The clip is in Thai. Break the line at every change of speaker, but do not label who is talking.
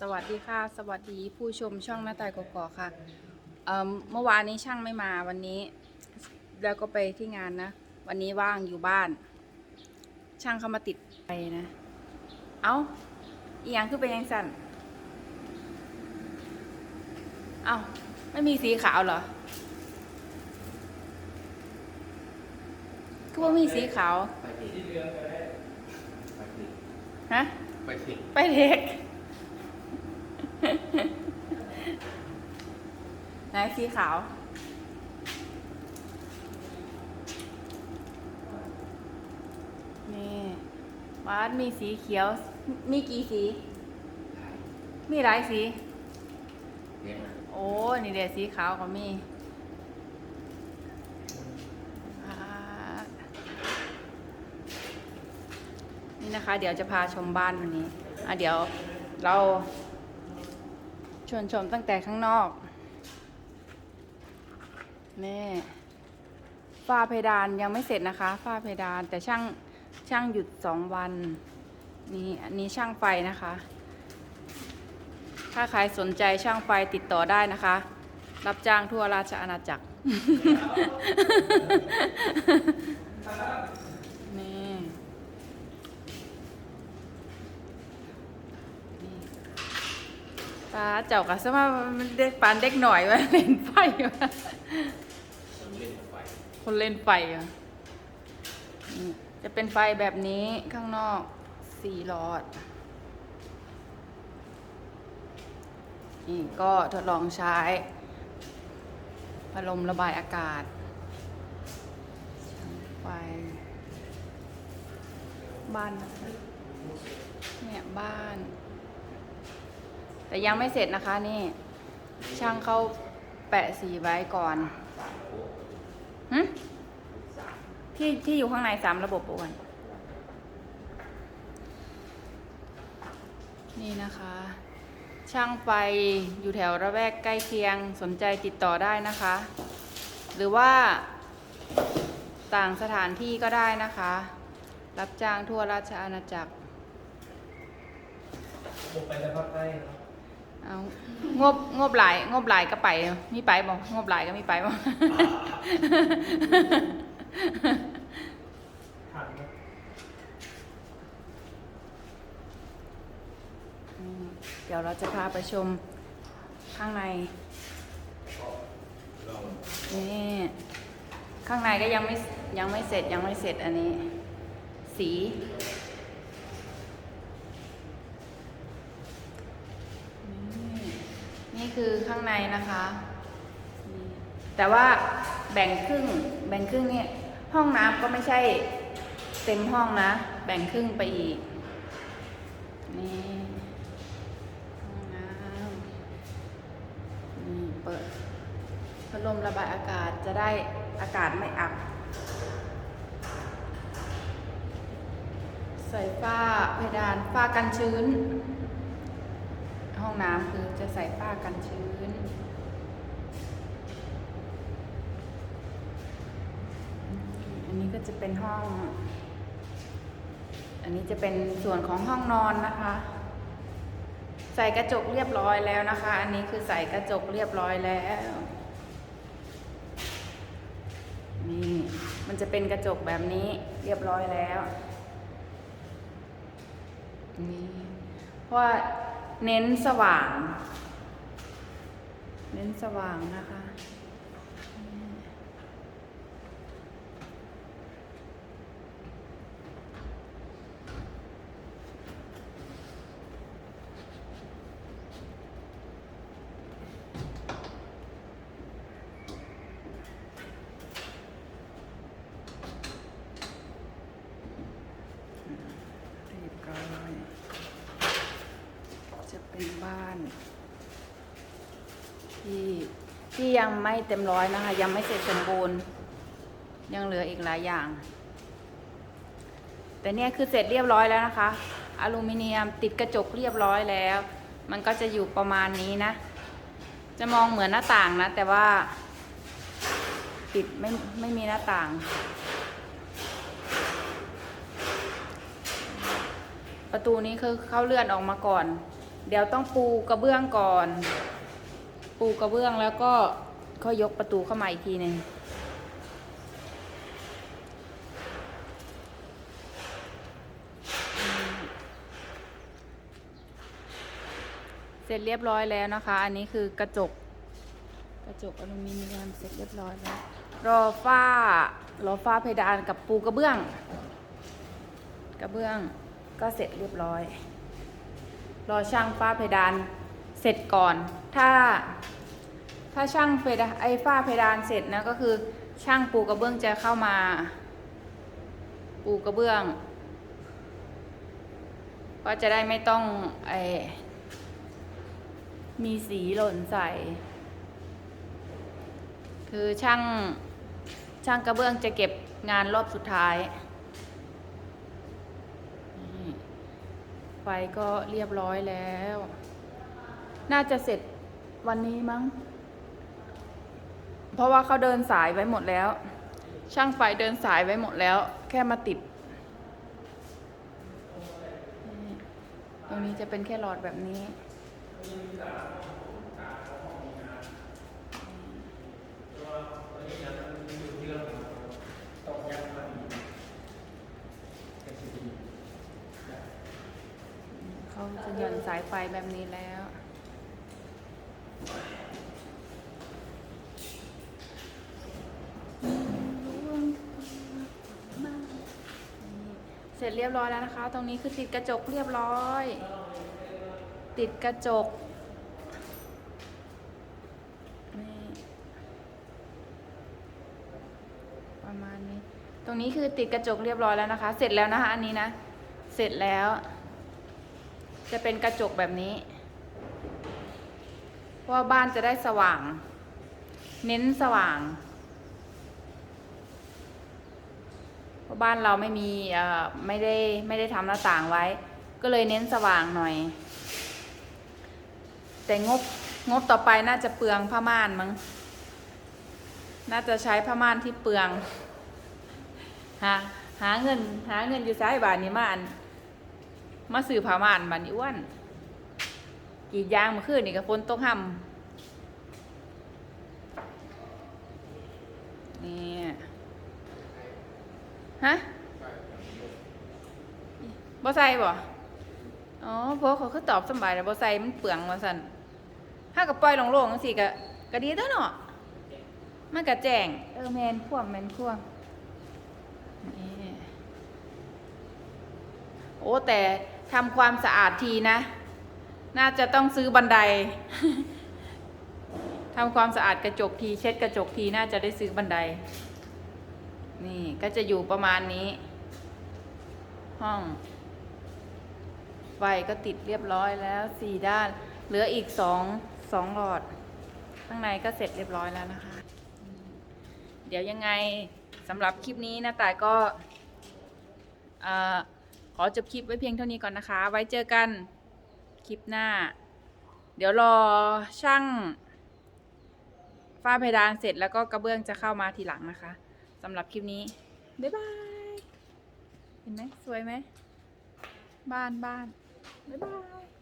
สวัสดีค่ะ สวัสดีผู้ชมช่องหน้าตายกอกๆค่ะเอ่อเมื่อวานนี้ช่างไม่มาวันนี้ แล้วก็ไปที่งานนะ วันนี้ว่างอยู่บ้าน ช่างเข้ามาติดไปนะ เอา้าอีหยังคือเป็นยังสั่นเอา้าไม่มีสีขาวเหรอคือว่ามีสีขาว
ไปผิดไปผิด
ฮะ
ไปผิด
ไปเด็ก ไหนสีขาว นี่บ้านมีสีเขียว มีกี่สี มีหลายสี โอ้ นี่เดี๋ยวสีขาวก็มีนี่นะคะ เดี๋ยวจะพาชมบ้านวันนี้ อะเดี๋ยวเราชวนชมตั้งแต่ข้างนอก นี่ฝ้าเพดานยังไม่เสร็จนะคะฝ้าเพดานแต่ช่างช่างหยุดสองวัน นี่อันนี้ช่างไฟนะคะ ถ้าใครสนใจช่างไฟติดต่อได้นะคะ รับจ้างทั่วราชอาณาจักร นี่ปลาเจ้ากับสมามันเด็กปานเด็กหน่อยวะเล่นไฟวะ
คนเล่นไฟ
คนเล่นไฟอะจะเป็นไฟแบบนี้ข้างนอกสี่หลอด นี่ก็ทดลองใช้พัดลมระบายอากาศไฟบ้านเนี่ยบ้าน แต่ยังไม่เสร็จนะคะนี่ ช่างเข้าแปะสีไว้ก่อน หึที่ที่อยู่ข้างในสามระบบปวนนี่นะคะ ช่างไฟอยู่แถวระแวกใกล้เคียงสนใจติดต่อได้นะคะ หรือว่าต่างสถานที่ก็ได้นะคะ รับจ้างทั่วราชอาณาจักร
บุกไปจะพักใกล้ครับ
เอางบงบหลายงบหลายก็ไป มีไปบอกงบหลายก็มีไปบอก
ถัดนะ
อืมเดี๋ยวเราจะพาไปชมข้างในนี่ข้างในก็ยังไม่ยังไม่เสร็จยังไม่เสร็จอันนี้ สีนี่นี่ คือข้างในนะคะ แต่ว่าแบ่งครึ่งแบ่งครึ่งเนี่ยห้องน้ำก็ไม่ใช่เต็มห้องนะ แบ่งครึ่งไปอีก นี่ห้องน้ำนี่เปิดพัดลมระบายอากาศจะได้อากาศไม่อับใส่ฝ้าเพดานฝ้ากันชื้น ห้องน้ำคือจะใส่ฝ้ากันชื้น อันนี้ก็จะเป็นห้อง อันนี้จะเป็นส่วนของห้องนอนนะคะ ใส่กระจกเรียบร้อยแล้วนะคะ อันนี้คือใส่กระจกเรียบร้อยแล้วนี่มันจะเป็นกระจกแบบนี้เรียบร้อยแล้วนี่เพราะว่า เน้นสว่าง เน้นสว่างนะคะ เรียบร้อยจะเป็น บ้าน ที่ที่ยังไม่เต็มร้อยนะคะ ยังไม่เสร็จสมบูรณ์ ยังเหลืออีกหลายอย่าง แต่เนี่ยคือเสร็จเรียบร้อยแล้วนะคะ อลูมิเนียมติดกระจกเรียบร้อยแล้ว มันก็จะอยู่ประมาณนี้นะ จะมองเหมือนหน้าต่างนะ แต่ว่าปิดไม่ไม่มีหน้าต่างประตูนี้คือเข้าเลื่อนออกมาก่อน เดี๋ยวต้องปูกระเบื้องก่อน ปูกระเบื้องแล้วก็ค่อยยกประตูเข้ามาอีกทีหนึ่งเสร็จเรียบร้อยแล้วนะคะ อันนี้คือกระจก กระจกอลูมิเนียมเสร็จเรียบร้อยแล้ว รอฝ้ารอฝ้าเพดานกับปูกระเบื้อง กระเบื้องก็เสร็จเรียบร้อย รอช่างฝ้าเพดานเสร็จก่อน ถ้า ถ้าช่างเพดานไอ้ฝ้าเพดานเสร็จนะก็คือช่างปูกระเบื้องจะเข้ามา ปูกระเบื้อง ก็จะได้ไม่ต้องไอมีสีหล่นใส่ คือช่างช่างกระเบื้องจะเก็บงานรอบสุดท้าย ไฟก็เรียบร้อยแล้ว น่าจะเสร็จวันนี้มั้ง เพราะว่าเขาเดินสายไว้หมดแล้ว ช่างไฟเดินสายไว้หมดแล้ว แค่มาติด ตรงนี้จะเป็นแค่หลอดแบบนี้ เขาจะ หย่อนสายไฟแบบนี้แล้ว เสร็จเรียบร้อยแล้วนะคะ ตรงนี้คือติดกระจกเรียบร้อย ติดกระจกนี่ประมาณนี้ ตรงนี้คือติดกระจกเรียบร้อยแล้วนะคะ เสร็จแล้วนะคะ อันนี้นะ เสร็จแล้ว จะเป็นกระจกแบบนี้ เพราะว่าบ้านจะได้สว่าง เน้นสว่างเพราะบ้านเราไม่มีเอ่อไม่ได้ไม่ได้ทำหน้าต่างไว้ ก็เลยเน้นสว่างหน่อย แต่งบงบต่อไปน่าจะเปลืองผ้าม่านมั้งน่าจะใช้ผ้าม่านที่เปลืองหาหาเงิน หาเงินอยู่ซ้ายบาทนี้มาอัน มาสื่อผ้าม่านบานนี้อ้วนกีดยางมาขึ้นนี่กับฝนตกห่ำนี่ฮะบ่ใส่บ่อ๋อเพราเขาคือตอบสบายแต่บ่ใส่มันเปลืองว่าซั่นถ้ากับปล่อยลงๆจังซี่ก็ก็ดีตัวเนาะมันก็แจ้งเออแม่นควมแม่นควมนี่โอ้แต่ ทำความสะอาดทีนะ น่าจะต้องซื้อบันไดทำความสะอาดกระจกทีเช็ดกระจกทีน่าจะได้ซื้อบันได นี่ก็จะอยู่ประมาณนี้ ห้อง ไฟก็ติดเรียบร้อยแล้วสี่ด้าน เหลืออีกสองสองหลอด ข้างในก็เสร็จเรียบร้อยแล้วนะคะ เดี๋ยวยังไงสำหรับคลิปนี้นะแต่ายก็อ่อ ขอจบคลิปไว้เพียงเท่านี้ก่อนนะคะ ไว้เจอกันคลิปหน้า เดี๋ยวรอช่างฝ้าเพดานเสร็จแล้วก็กระเบื้องจะเข้ามาทีหลังนะคะสำหรับคลิปนี้ บ๊ายบาย เห็นไหมสวยไหม บ้านบ้านบ๊ายบาย